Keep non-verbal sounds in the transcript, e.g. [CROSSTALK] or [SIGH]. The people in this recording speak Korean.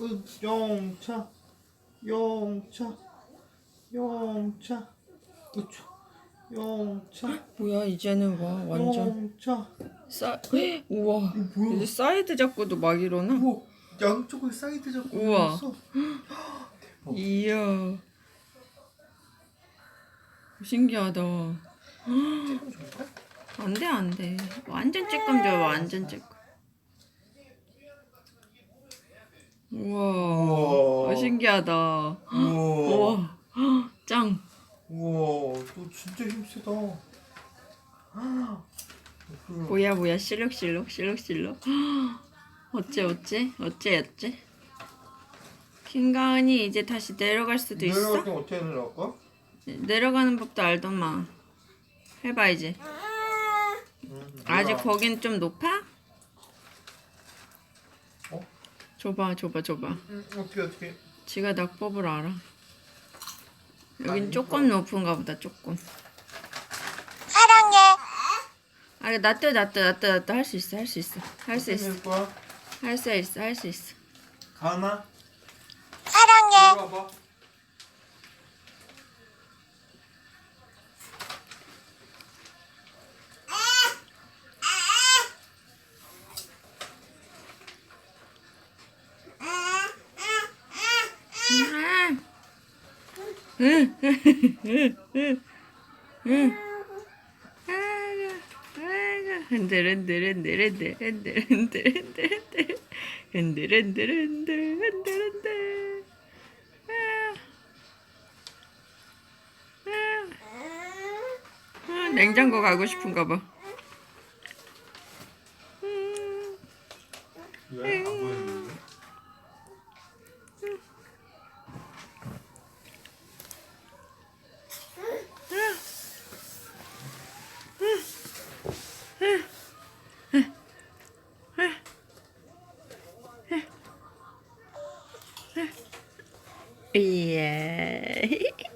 으, 영차, 영차, 영차, 으차, 영차, 뭐야 이제는 와 완전. 영차. 싸 우와. 뭐야? 이제 사이드 잡고도 막 일어나? 우와, 양쪽을 사이드 잡고 우와. 있어. 이야. 신기하다? 안돼 안돼. 완전 줘 완전 쬐끔 우와. 우와. 어, 신기하다. 우와, 우와. 짱. 우와, 너 진짜 힘세다. 뭐야 뭐야. 실룩실룩 실룩실룩. 어째 어째? 어째 어째? 김가은이 이제 다시 내려갈 수도 있어? 내려갈 때 어떻게 내려갈까? 내려가는 법도 알던만. 해봐 이제. 응, 아직 내가- 거긴 좀 높아? 어? 줘봐 줘봐 줘봐 응, 어떻게 어떻게? 지가 낙법을 알아 여긴 많이 조금 높은가 보다 조금 사랑해. 아 낫다 낫다 낫다 낫다 할수 있어 할 수 있어 할 수 있어 낼 거야? 할수 있어 할 수 있어 가나? 사랑해. 내려가봐. 응. 응. 응. 응. 흔들흔들흔들흔들 흔들흔들흔들흔들 흔들흔들흔들 흔들흔들 냉장고 가고 싶은가 봐. 왜? 안 보이는데? [LAUGHS] yeah. [LAUGHS]